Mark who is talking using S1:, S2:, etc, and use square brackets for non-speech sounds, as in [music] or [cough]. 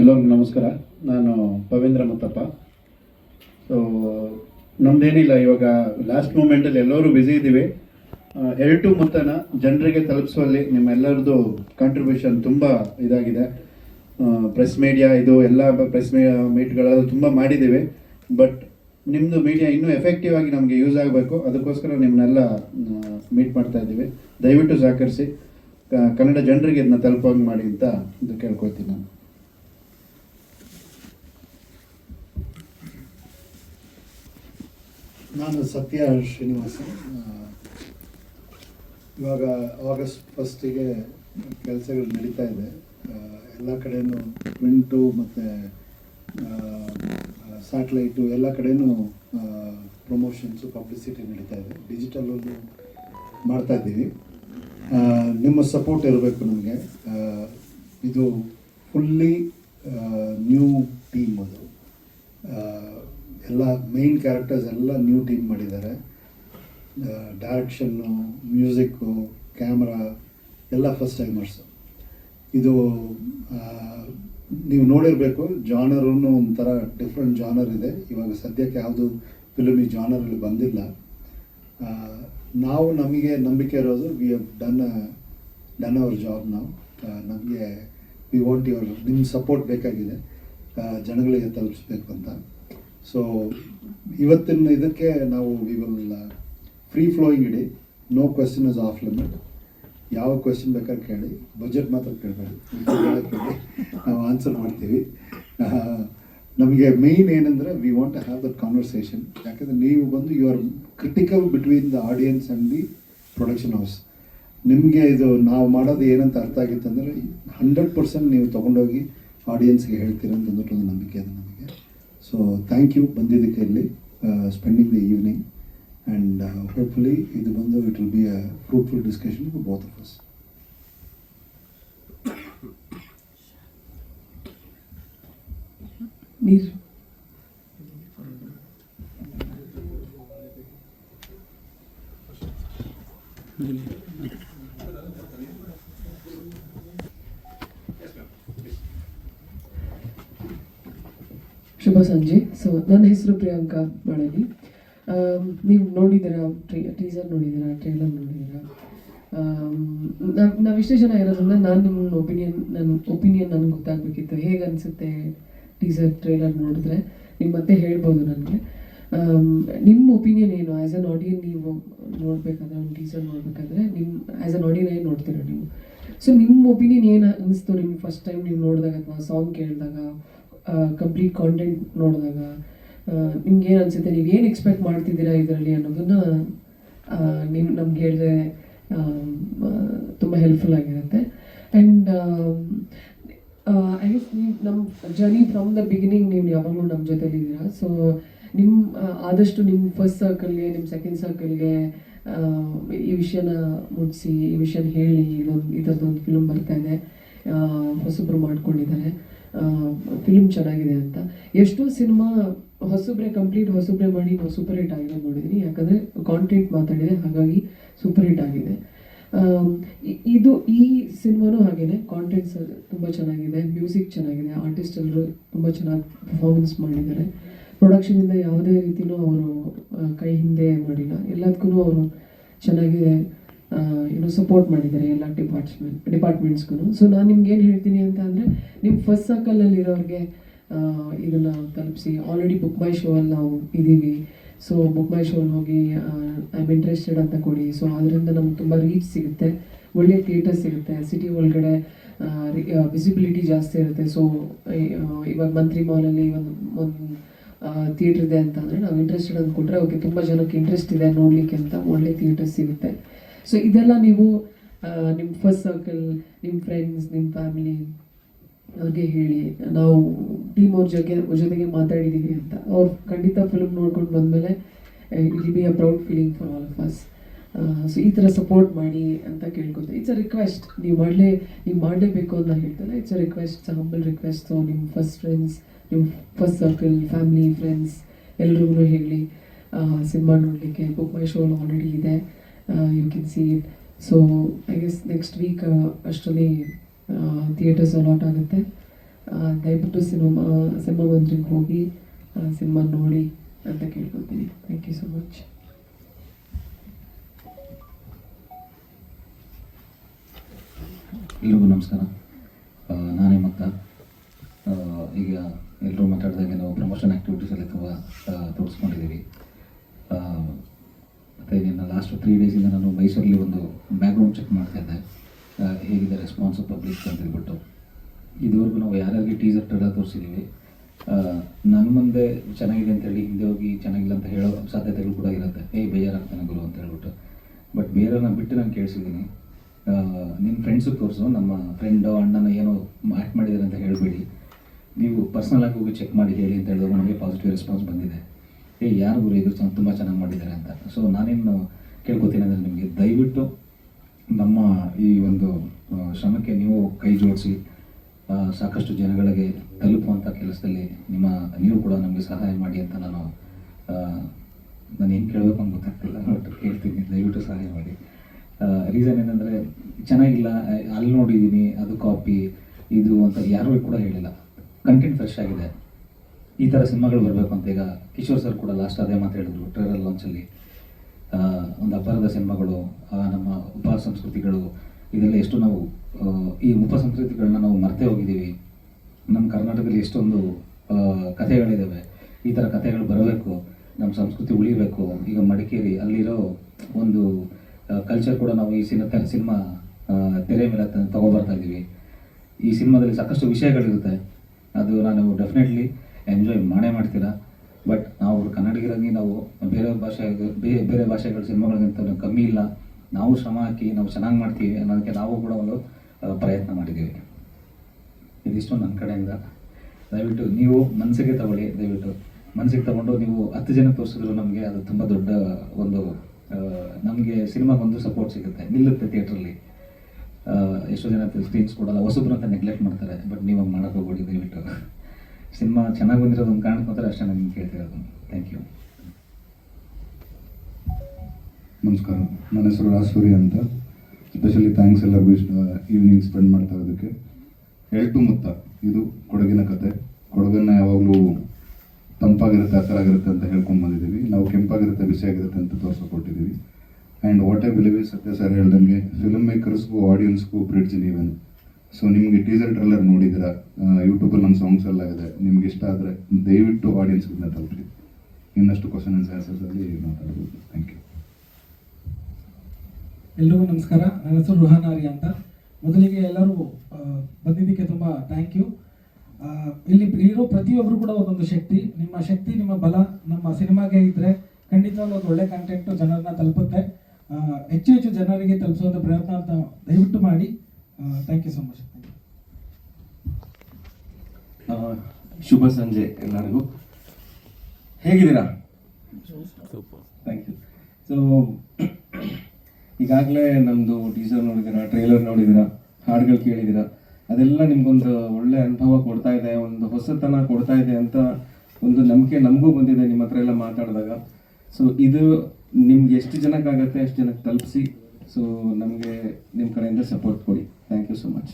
S1: ಎಲ್ಲರಿಗೂ ನಮಸ್ಕಾರ. ನಾನು ಪವೇಂದ್ರ ಮುತ್ತಪ್ಪ. ಸೊ ನಮ್ದೇನಿಲ್ಲ, ಇವಾಗ ಲಾಸ್ಟ್ ಮೂಮೆಂಟಲ್ಲಿ ಎಲ್ಲರೂ ಬ್ಯುಸಿ ಇದ್ದೀವಿ. ಟು ಮೊತ್ತನ ಜನರಿಗೆ ತಲುಪಿಸುವಲ್ಲಿ ನಿಮ್ಮೆಲ್ಲರದ್ದು ಕಾಂಟ್ರಿಬ್ಯೂಷನ್ ತುಂಬ ಇದಾಗಿದೆ. ಪ್ರೆಸ್ ಮೀಡಿಯಾ ಇದು ಎಲ್ಲ ಪ್ರೆಸ್ ಮೀಟ್ಗಳೆಲ್ಲ ತುಂಬ ಮಾಡಿದ್ದೀವಿ. ಬಟ್ ನಿಮ್ಮದು ಮೀಡಿಯಾ ಇನ್ನೂ ಎಫೆಕ್ಟಿವ್ ಆಗಿ ನಮಗೆ ಯೂಸ್ ಆಗಬೇಕು. ಅದಕ್ಕೋಸ್ಕರ ನಿಮ್ಮನ್ನೆಲ್ಲ ಮೀಟ್ ಮಾಡ್ತಾ ಇದ್ದೀವಿ. ದಯವಿಟ್ಟು ಸಹಕರಿಸಿ. ಕನ್ನಡ ಜನರಿಗೆ ಇದನ್ನ ತಲುಪೋಂಗೆ ಮಾಡಿ ಅಂತ ಇದು ಕೇಳ್ಕೊಳ್ತೀನಿ ನಾನು.
S2: ನಾನು ಸತ್ಯ ಶ್ರೀನಿವಾಸ. ಇವಾಗ ಆಗಸ್ಟ್ ಫಸ್ಟಿಗೆ ಕೆಲಸಗಳು ನಡೀತಾ ಇದೆ. ಎಲ್ಲ ಕಡೆಯೂ ಪ್ರಿಂಟು ಮತ್ತು ಸ್ಯಾಟಲೈಟು ಎಲ್ಲ ಕಡೆಯೂ ಪ್ರಮೋಷನ್ಸು ಪಬ್ಲಿಸಿಟಿ ನಡೀತಾ ಇದೆ. ಡಿಜಿಟಲಲ್ಲೂ ಮಾಡ್ತಾ ಇದ್ದೀವಿ. ನಿಮ್ಮ ಸಪೋರ್ಟ್ ಇರಬೇಕು ನಮಗೆ. ಇದು ಫುಲ್ಲಿ ನ್ಯೂ ಟೀಮ್ ಅದು. ಎಲ್ಲ ಮೈನ್ ಕ್ಯಾರೆಕ್ಟರ್ಸ್ ಎಲ್ಲ ನ್ಯೂ ಟೀಮ್ ಮಾಡಿದ್ದಾರೆ. ಡೈರೆಕ್ಷನ್ನು ಮ್ಯೂಸಿಕ್ಕು ಕ್ಯಾಮ್ರಾ ಎಲ್ಲ ಫಸ್ಟ್ ಟೈಮರ್ಸು ಇದು ನೀವು ನೋಡಿರಬೇಕು ಜಾನರೂ ಒಂಥರ ಡಿಫ್ರೆಂಟ್ ಜಾನರ್ ಇದೆ. ಇವಾಗ ಸದ್ಯಕ್ಕೆ ಯಾವುದು ಫಿಲಮ್ ಈ ಜಾನರಲ್ಲಿ ಬಂದಿಲ್ಲ. ನಾವು ನಮಗೆ ನಂಬಿಕೆ ಇರೋದು we have done done our job ನಾವು ನಮಗೆ ವಿ ವಾಂಟ್ ಯುವರ್ ನಿಮ್ಮ ಸಪೋರ್ಟ್ ಬೇಕಾಗಿದೆ. ಜನಗಳಿಗೆ ತಲುಪಿಸ್ಬೇಕು ಅಂತ. ಸೊ ಇವತ್ತಿನ ಇದಕ್ಕೆ ನಾವು will free flowing ED no question is off limit ಯಾವ ಕ್ವೆಶನ್ ಬೇಕಾದ್ರೆ ಕೇಳಿ. ಬಜೆಟ್ ಮಾತ್ರ ಕೇಳಬೇಡಿ. ಕೇಳಿ [laughs] ನಾವು ಆನ್ಸರ್ ಮಾಡ್ತೀವಿ. ನಮಗೆ ಮೇಯ್ನ್ ಏನಂದರೆ we want to have that conversation ಯಾಕಂದರೆ ನೀವು ಬಂದು you are critical between the audience and the production house ನಿಮಗೆ ಇದು ನಾವು ಮಾಡೋದು ಏನಂತ ಅರ್ಥ ಆಗಿತ್ತು ಅಂದರೆ ಹಂಡ್ರೆಡ್ ಪರ್ಸೆಂಟ್ ನೀವು ತೊಗೊಂಡೋಗಿ ಆಡಿಯನ್ಸ್ಗೆ ಹೇಳ್ತೀರ ಅಂದ್ಬಿಟ್ಟು ಒಂದು ನಂಬಿಕೆ ಇದೆ ನಮಗೆ. ಸೊ ಥ್ಯಾಂಕ್ ಯು ಬಂದಿದ್ದಕ್ಕೆ ಇಲ್ಲಿ spending the evening and hopefully ಇದು ಬಂದು it will be a fruitful discussion for both of us
S3: ನೀರು ಶುಭ ಸಂಜೆ. ಸೊ ನನ್ನ ಹೆಸರು ಪ್ರಿಯಾಂಕಾ ಮಾಡಲಿ ನೀವು ನೋಡಿದ್ದೀರಾ ಟೀಸರ್ ನೋಡಿದ್ದೀರಾ ಟ್ರೇಲರ್ ನೋಡಿದ್ದೀರಾ? ನಾವು ನಾವು ಇಷ್ಟೇ ಜನ ಇರೋದ್ರಿಂದ ನಾನು ನಿಮ್ಮ ಒಪಿನಿಯನ್ ನನ್ನ ಒಪಿನಿಯನ್ ನನಗೆ ಗೊತ್ತಾಗಬೇಕಿತ್ತು. ಹೇಗೆ ಅನಿಸುತ್ತೆ ಟೀಸರ್ ಟ್ರೇಲರ್ ನೋಡಿದ್ರೆ? ನಿಮ್ಮ ಮತ್ತೆ ಹೇಳ್ಬೋದು ನನಗೆ. ನಿಮ್ಮ ಒಪಿನಿಯನ್ ಏನು? ಆ್ಯಸ್ ಅನ್ ಆಡಿಯನ್ ನೀವು ನೋಡಬೇಕಾದ್ರೆ, ಒಂದು ಟೀಸರ್ ನೋಡಬೇಕಾದ್ರೆ ನಿಮ್ಮ ಆ್ಯಸ್ ಅನ್ ಆಡಿಯನ್ ಏನು ನೋಡ್ತೀರ ನೀವು? ಸೊ ನಿಮ್ಮ ಒಪಿನಿಯನ್ ಏನು ಅನಿಸ್ತು ನಿಮ್ಗೆ ಫಸ್ಟ್ ಟೈಮ್ ನೀವು ನೋಡಿದಾಗ ಅಥವಾ ಸಾಂಗ್ ಕೇಳಿದಾಗ? ಕಂಪ್ಲೀಟ್ ಕಾಂಟೆಂಟ್ ನೋಡಿದಾಗ ನಿಮ್ಗೆ ಏನು ಅನಿಸುತ್ತೆ? ನೀವು ಏನು ಎಕ್ಸ್ಪೆಕ್ಟ್ ಮಾಡ್ತಿದ್ದೀರಾ ಇದರಲ್ಲಿ ಅನ್ನೋದನ್ನ ನೀವು ನಮ್ಗೆ ಹೇಳಿದ್ರೆ ತುಂಬ ಹೆಲ್ಪ್ಫುಲ್ ಆಗಿರುತ್ತೆ. ಆ್ಯಂಡ್ ಐ ನೀವು ನಮ್ಮ ಜರ್ನಿ ಫ್ರಮ್ ದ ಬಿಗಿನಿಂಗ್ ನೀವು ಯಾವಾಗಲೂ ನಮ್ಮ ಜೊತೆಲಿದ್ದೀರಾ ಸೊ ನಿಮ್ಮ ಆದಷ್ಟು ನಿಮ್ಮ ಫಸ್ಟ್ ಸರ್ಕಲ್ಗೆ ನಿಮ್ಮ ಸೆಕೆಂಡ್ ಸರ್ಕಲ್ಗೆ ಈ ವಿಷಯನ ಮುಟ್ಟಿಸಿ ಈ ವಿಷಯನ ಹೇಳಿ, ಇದೊಂದು ಈ ಥರದ್ದೊಂದು ಫಿಲ್ಮ್ ಬರ್ತಾ ಇದೆ ಹೊಸಬ್ರು ಮಾಡ್ಕೊಂಡಿದ್ದಾರೆ. ಫಿಲ್ಮ್ ಚೆನ್ನಾಗಿದೆ ಅಂತ. ಎಷ್ಟೋ ಸಿನಿಮಾ ಹೊಸಬ್ರೆ ಕಂಪ್ಲೀಟ್ ಹೊಸಬ್ರೆ ಮಾಡಿ ನಾವು ಸೂಪರ್ ಹಿಟ್ ಆಗಿರೋದು ನೋಡಿದ್ದೀನಿ ಯಾಕಂದರೆ ಕಾಂಟೆಂಟ್ ಮಾತಾಡಿದೆ, ಹಾಗಾಗಿ ಸೂಪರ್ ಹಿಟ್ ಆಗಿದೆ ಇದು ಈ ಸಿನಿಮಾನೂ ಹಾಗೇನೆ. ಕಾಂಟೆಂಟ್ಸ್ ತುಂಬ ಚೆನ್ನಾಗಿದೆ. ಮ್ಯೂಸಿಕ್ ಚೆನ್ನಾಗಿದೆ. ಆರ್ಟಿಸ್ಟ್ ಎಲ್ಲರೂ ತುಂಬ ಚೆನ್ನಾಗಿ ಪರ್ಫಾರ್ಮೆನ್ಸ್ ಮಾಡಿದ್ದಾರೆ. ಪ್ರೊಡಕ್ಷನಿಂದ ಯಾವುದೇ ರೀತಿಯೂ ಅವರು ಕೈ ಹಿಂದೆ ಮಾಡಿಲ್ಲ. ಎಲ್ಲದಕ್ಕೂ ಅವರು ಚೆನ್ನಾಗಿ ಏನೋ ಸಪೋರ್ಟ್ ಮಾಡಿದ್ದಾರೆ ಎಲ್ಲ ಡಿಪಾರ್ಟ್ಮೆಂಟ್ ಡಿಪಾರ್ಟ್ಮೆಂಟ್ಸ್ಗೂ ಸೊ ನಾನು ನಿಮ್ಗೆ ಏನು ಹೇಳ್ತೀನಿ ಅಂತ ಅಂದರೆ ನಿಮ್ಮ ಫಸ್ಟ್ ಸರ್ಕಲಲ್ಲಿ ಇರೋರಿಗೆ ಇದನ್ನು ತಲುಪಿಸಿ. ಆಲ್ರೆಡಿ ಬುಕ್ ಮೈ ಶೋ ಅಲ್ಲಿ ನಾವು ಇದ್ದೀವಿ ಸೊ ಬುಕ್ ಮೈ ಶೋಲ್ಲಿ ಹೋಗಿ ಐ ಆಮ್ ಇಂಟ್ರೆಸ್ಟೆಡ್ ಅಂತ ಕೊಡಿ. ಸೊ ಅದರಿಂದ ನಮ್ಗೆ ತುಂಬ ರೀಚ್ ಸಿಗುತ್ತೆ. ಒಳ್ಳೆ ಥಿಯೇಟರ್ ಸಿಗುತ್ತೆ. ಸಿಟಿ ಒಳಗಡೆ ವಿಸಿಬಿಲಿಟಿ ಜಾಸ್ತಿ ಇರುತ್ತೆ. ಸೊ ಇವಾಗ ಮಂತ್ರಿ ಮಾಲಲ್ಲಿ ಒಂದು ಒಂದು ಥಿಯೇಟ್ರ್ ಇದೆ ಅಂತ ಅಂದರೆ ನಾವು ಇಂಟ್ರೆಸ್ಟೆಡ್ ಅಂತ ಓಕೆ ತುಂಬ ಜನಕ್ಕೆ ಇಂಟ್ರೆಸ್ಟ್ ಇದೆ ನೋಡಲಿಕ್ಕೆ ಅಂತ ಒಳ್ಳೆ ಥಿಯೇಟರ್ ಸಿಗುತ್ತೆ. ಸೊ ಇದೆಲ್ಲ ನೀವು ನಿಮ್ಮ ಫಸ್ಟ್ ಸರ್ಕಲ್ ನಿಮ್ಮ ಫ್ರೆಂಡ್ಸ್ ನಿಮ್ಮ ಫ್ಯಾಮಿಲಿ ಅವ್ರಿಗೆ ಹೇಳಿ. ನಾವು ಟೀಮ್ ಅವ್ರ ಜೊತೆ, ಜೊತೆಗೆ ಮಾತಾಡಿದ್ದೀವಿ ಅಂತ. ಅವ್ರು ಖಂಡಿತ ಫಿಲ್ಮ್ ನೋಡ್ಕೊಂಡು ಬಂದಮೇಲೆ it be a proud feeling for all of us so ಈ ಥರ ಸಪೋರ್ಟ್ ಮಾಡಿ ಅಂತ ಕೇಳ್ಕೊತೆ ಇಟ್ಸ್ ಅ ರಿಕ್ವೆಸ್ಟ್ ನೀವು ಮಾಡಲೇ, ನೀವು ಮಾಡಲೇಬೇಕು ಅಂತ ಹೇಳ್ತಾರೆ it's a request humble request ನಿಮ್ಮ ಫಸ್ಟ್ ಫ್ರೆಂಡ್ಸ್ ನಿಮ್ಮ ಫಸ್ಟ್ ಸರ್ಕಲ್ ಫ್ಯಾಮಿಲಿ ಫ್ರೆಂಡ್ಸ್ ಎಲ್ರಿಗೂ ಹೇಳಿ ಸಿನಿಮಾ ನೋಡಲಿಕ್ಕೆ ಬುಕ್ ಮೈ ಶೋ ಆಲ್ರೆಡಿ ಇದೆ. You can see it so I guess next week ಅಷ್ಟರಲ್ಲಿ ಥಿಯೇಟರ್ಸ್ ಅಲಾಟ್ ಆಗುತ್ತೆ. ದಯವಿಟ್ಟು ಸಿನಿಮಾ ಸಿನಿಮಾ ಮಂತ್ರಿಗೆ ಹೋಗಿ ಸಿನಿಮಾ ನೋಡಿ ಅಂತ ಕೇಳ್ಕೊತೀನಿ ಥ್ಯಾಂಕ್ ಯು ಸೊ ಮಚ್
S4: ಎಲ್ರಿಗೂ ನಮಸ್ಕಾರ. ನಾನೇ ಮಕ್ಕ ಈಗ ಎಲ್ಲರೂ ಮಾತಾಡಿದಾಗೆ ನಾವು ಪ್ರಮೋಷನ್ ಆ್ಯಕ್ಟಿವಿಟೀಸಲ್ಲಿ ತುಂಬ ತೋರಿಸ್ಕೊಂಡಿದ್ದೀವಿ. ಮತ್ತು ನಿನ್ನ ಲಾಸ್ಟ್ ತ್ರೀ ಡೇಸಿಂದ ನಾನು ಮೈಸೂರಲ್ಲಿ ಒಂದು ಬ್ಯಾಕ್ಗ್ರೌಂಡ್ ಚೆಕ್ ಮಾಡ್ತಾ ಇದ್ದೆ. ಹೇಗಿದೆ ರೆಸ್ಪಾನ್ಸ್ ಪಬ್ಲಿಕ್ ಅಂತ ಹೇಳ್ಬಿಟ್ಟು. ಇದುವರೆಗೂ ನಾವು ಯಾರ್ಯಾರಿಗೆ ಟೀಸರ್ ಟ್ರೇಲರ್ ತೋರಿಸಿದ್ದೀವಿ ನನ್ನ ಮುಂದೆ ಚೆನ್ನಾಗಿದೆ ಅಂತ ಹೇಳಿ ಹಿಂದೆ ಹೋಗಿ ಚೆನ್ನಾಗಿಲ್ಲ ಅಂತ ಹೇಳೋ ಸಾಧ್ಯತೆಗಳು ಕೂಡ ಇರುತ್ತೆ. ಏಯ್ ಬೇಜಾರಾಗ್ತಾನೆ ಗುರು ಅಂತ ಹೇಳ್ಬಿಟ್ಟು. ಬಟ್ ಬೇರೆಯವ್ರನ್ನ ಬಿಟ್ಟು ನಾನು ಕೇಳಿಸಿದ್ದೀನಿ. ನಿಮ್ಮ ಫ್ರೆಂಡ್ಸು ತೋರಿಸು, ನಮ್ಮ ಫ್ರೆಂಡು ಅಣ್ಣನ, ಏನೋ ಆ್ಯಕ್ಟ್ ಮಾಡಿದ್ದಾರೆ ಅಂತ ಹೇಳಬೇಡಿ. ನೀವು ಪರ್ಸ್ನಲ್ ಆಗಿ ಹೋಗಿ ಚೆಕ್ ಮಾಡಿ ಹೇಳಿ ಅಂತ ಹೇಳಿದಾಗ ನನಗೆ ಪಾಸಿಟಿವ್ ರೆಸ್ಪಾನ್ಸ್ ಬಂದಿದೆ. ಏ, ಯಾರು ಗುರು ಇದು ತುಂಬ ಚೆನ್ನಾಗಿ ಮಾಡಿದ್ದಾರೆ ಅಂತ. ಸೊ ನಾನೇನು ಕೇಳ್ಕೊತೀನಿ ಅಂದರೆ ನಿಮಗೆ ದಯವಿಟ್ಟು ನಮ್ಮ ಈ ಒಂದು ಶ್ರಮಕ್ಕೆ ನೀವು ಕೈ ಜೋಡಿಸಿ ಸಾಕಷ್ಟು ಜನಗಳಿಗೆ ತಲುಪುವಂಥ ಕೆಲಸದಲ್ಲಿ ನಿಮ್ಮ ನೀವು ಕೂಡ ನಮಗೆ ಸಹಾಯ ಮಾಡಿ ಅಂತ ನಾನು ನಾನು ಏನು ಕೇಳಬೇಕು ಅಂತ ಗೊತ್ತಾಗ್ತಿಲ್ಲ ಬಟ್ ಕೇಳ್ತೀನಿ. ದಯವಿಟ್ಟು ಸಹಾಯ ಮಾಡಿ. ರೀಸನ್ ಏನಂದರೆ, ಚೆನ್ನಾಗಿಲ್ಲ ಅಲ್ಲಿ ನೋಡಿದ್ದೀನಿ ಅದು ಕಾಪಿ ಇದು ಅಂತ ಯಾರೂ ಕೂಡ ಹೇಳಿಲ್ಲ. ಕಂಟೆಂಟ್ ಫ್ರೆಶ್ ಆಗಿದೆ. ಈ ಥರ ಸಿನಿಮಾಗಳು ಬರಬೇಕು ಅಂತ ಈಗ ಕಿಶೋರ್ ಸರ್ ಕೂಡ ಲಾಸ್ಟ್ ಅದೇ ಮಾತು ಹೇಳಿದ್ರು ಟ್ರೇಲರ್ ಲಾಂಚಲ್ಲಿ ಒಂದು ಅಪಾರದ ಸಿನಿಮಾಗಳು ನಮ್ಮ ಉಪ ಸಂಸ್ಕೃತಿಗಳು, ಇದೆಲ್ಲ ಎಷ್ಟು ನಾವು ಈ ಉಪ ಸಂಸ್ಕೃತಿಗಳನ್ನ ನಾವು ಮರ್ತೇ ಹೋಗಿದ್ದೀವಿ. ನಮ್ಮ ಕರ್ನಾಟಕದಲ್ಲಿ ಎಷ್ಟೊಂದು ಕಥೆಗಳಿದ್ದಾವೆ ಈ ಥರ ಕಥೆಗಳು ಬರಬೇಕು ನಮ್ಮ ಸಂಸ್ಕೃತಿ ಉಳಿಬೇಕು. ಈಗ ಮಡಿಕೇರಿ ಅಲ್ಲಿರೋ ಒಂದು ಕಲ್ಚರ್ ಕೂಡ ನಾವು ಈ ಸಿನಿಮಾ ಸಿನಿಮಾ ತೆರೆ ಮೇಲೆ ತಗೊಬರ್ತಾ ಇದ್ದೀವಿ. ಈ ಸಿನಿಮಾದಲ್ಲಿ ಸಾಕಷ್ಟು ವಿಷಯಗಳಿರುತ್ತೆ. ಅದು ನಾನು ಡೆಫಿನೆಟ್ಲಿ ಎಂಜಾಯ್ ಮಾಡೇ ಮಾಡ್ತೀರಾ? ಬಟ್ ನಾವು ಕನ್ನಡಿಗರಾಗಿ ನಾವು ಬೇರೆ ಭಾಷೆ ಬೇರೆ ಬೇರೆ ಭಾಷೆಗಳ, ಸಿನಿಮಾಗಳಿಗಿಂತ ಕಮ್ಮಿ ಇಲ್ಲ. ನಾವು ಶ್ರಮ ಹಾಕಿ ನಾವು ಚೆನ್ನಾಗಿ ಮಾಡ್ತೀವಿ ಅನ್ನೋದಕ್ಕೆ ನಾವು ಕೂಡ ಒಂದು ಪ್ರಯತ್ನ ಮಾಡಿದ್ದೀವಿ. ಇದಿಷ್ಟು ನನ್ನ ಕಡೆಯಿಂದ. ದಯವಿಟ್ಟು ನೀವು ಮನಸ್ಸಿಗೆ ತಗೊಳ್ಳಿ, ದಯವಿಟ್ಟು. ಮನಸ್ಸಿಗೆ ತಗೊಂಡು ನೀವು ಹತ್ತು ಜನ ತೋರಿಸಿದ್ರು ನಮಗೆ ಅದು ತುಂಬ ದೊಡ್ಡ ಒಂದು ನಮಗೆ ಸಿನಿಮಾಗೊಂದು ಸಪೋರ್ಟ್ ಸಿಗುತ್ತೆ. ನಿಲ್ಲುತ್ತೆ ಥಿಯೇಟ್ರಲ್ಲಿ ಎಷ್ಟೋ ಜನ ಸ್ಕ್ರೀನ್ಸ್ ಕೊಡಲ್ಲ, ಹೊಸಬ್ರು ಅಂತ ನೆಗ್ಲೆಕ್ಟ್ ಮಾಡ್ತಾರೆ. ಬಟ್ ನೀವು ಮಾಡೋಕೆ ಹೋಗ್ಬೇಡಿ, ದಯವಿಟ್ಟು. ಸಿನಿಮಾ ಚೆನ್ನಾಗಿ ಬಂದಿರೋದು ಒಂದು ಕಾರಣಕ್ಕೆ ಮಾತ್ರ ಅಷ್ಟೇ ನಾನು ಕೇಳ್ತಿರೋದು ಥ್ಯಾಂಕ್ ಯು
S5: ನಮಸ್ಕಾರ. ನನ್ನ ಹೆಸರು ರಾಸೂರಿ ಅಂತ. ಸ್ಪೆಷಲಿ ಥ್ಯಾಂಕ್ಸ್ ಎಲ್ಲರಿಗೂ ಇಷ್ಟ ಈವ್ನಿಂಗ್ ಸ್ಪೆಂಡ್ ಮಾಡ್ತಾ ಇರೋದಕ್ಕೆ. ಎಳ್ಟು ಮುತ್ತ. ಇದು ಕೊಡಗಿನ ಕತೆ. ಕೊಡಗನ್ನ ಯಾವಾಗಲೂ ತಂಪಾಗಿರುತ್ತೆ ಹಸರಾಗಿರುತ್ತೆ ಆಗಿರುತ್ತೆ ಅಂತ ಹೇಳ್ಕೊಂಡು ಬಂದಿದ್ದೀವಿ. ನಾವು ಕೆಂಪಾಗಿರುತ್ತೆ, ಬಿಸಿಯಾಗಿರುತ್ತೆ ಅಂತ ತೋರಿಸ್ಕೊಟ್ಟಿದ್ದೀವಿ. And what I believe Satya sir ಹೇಳ್ದಂಗೆ ಫಿಲ್ಮ್ ಮೇಕರ್ಸ್ಗೂ ಆಡಿಯನ್ಸ್ಗೂ ಬ್ರಿಡ್ಜ್ ನೀವೇನು ಸೊ ನಿಮಗೆ ಟೀಸರ್ ಟ್ರೈಲರ್ ನೋಡಿದ್ದೀರಾ? ಯೂಟ್ಯೂಬಲ್ಲಿ ನನ್ನ ಸಾಂಗ್ಸ್ ಎಲ್ಲ ಇದೆ. ನಿಮ್ಗೆ ಇಷ್ಟ ಆದರೆ ದಯವಿಟ್ಟು ಆಡಿಯನ್ಸ್ಗಳನ್ನ ತಲುಪಿ ಇನ್ನಷ್ಟು ಕ್ವಶನ್ ಆ್ಯಂಡ್ ಆನ್ಸರ್ಸಲ್ಲಿ ಮಾತಾಡ್ಬೋದು. ಥ್ಯಾಂಕ್ ಯು
S6: ಎಲ್ರಿಗೂ ನಮಸ್ಕಾರ. ನನ್ನ ಹೆಸರು ರುಹಾನಾರಿ ಅಂತ. ಮೊದಲಿಗೆ ಎಲ್ಲರೂ ಬಂದಿದ್ದಕ್ಕೆ ತುಂಬ ಥ್ಯಾಂಕ್ ಯು ಇಲ್ಲಿ ಇರೋ ಪ್ರತಿಯೊಬ್ಬರು ಕೂಡ ಒಂದೊಂದು ಶಕ್ತಿ. ನಿಮ್ಮ ಶಕ್ತಿ, ನಿಮ್ಮ ಬಲ ನಮ್ಮ ಸಿನಿಮಾಗೆ ಇದ್ದರೆ ಖಂಡಿತವಾಗ್ಲೂ ಒಂದು ಒಳ್ಳೆ ಕಂಟೆಂಟು ಜನರನ್ನ ತಲುಪುತ್ತೆ. ಹೆಚ್ಚು ಹೆಚ್ಚು ಜನರಿಗೆ ತಲುಪಿಸುವಂಥ ಪ್ರಯತ್ನ ಅಂತ ದಯವಿಟ್ಟು ಮಾಡಿ. ಥ್ಯಾಂಕ್ ಯು ಸೊ ಮಚ್
S7: ಆ, ಶುಭ ಸಂಜೆ ಎಲ್ಲರಿಗೂ. ಹೇಗಿದ್ದೀರಾ? ಥ್ಯಾಂಕ್ ಯು ಸೊ ಈಗಾಗಲೇ ನಮ್ಮದು ಟೀಸರ್ ನೋಡಿದ್ದೀರಾ ಟ್ರೈಲರ್ ನೋಡಿದ್ದೀರಾ ಹಾಡುಗಳು ಕೇಳಿದ್ದೀರಾ ಅದೆಲ್ಲ ನಿಮ್ಗೊಂದು ಒಳ್ಳೆ ಅನುಭವ ಕೊಡ್ತಾ ಇದೆ ಒಂದು ಹೊಸತನ ಕೊಡ್ತಾ ಇದೆ ಅಂತ ಒಂದು ನಂಬಿಕೆ ನಮಗೂ ಬಂದಿದೆ ನಿಮ್ಮ ಹತ್ರ ಎಲ್ಲ ಮಾತಾಡಿದಾಗ. ಸೊ ಇದು ನಿಮ್ಗೆ ಎಷ್ಟು ಜನಕ್ಕಾಗತ್ತೆ ಅಷ್ಟು ಜನಕ್ಕೆ ತಲುಪಿಸಿ. ಸೊ ನಮಗೆ ನಿಮ್ಮ ಕಡೆಯಿಂದ ಸಪೋರ್ಟ್ ಕೊಡಿ. Thank you so much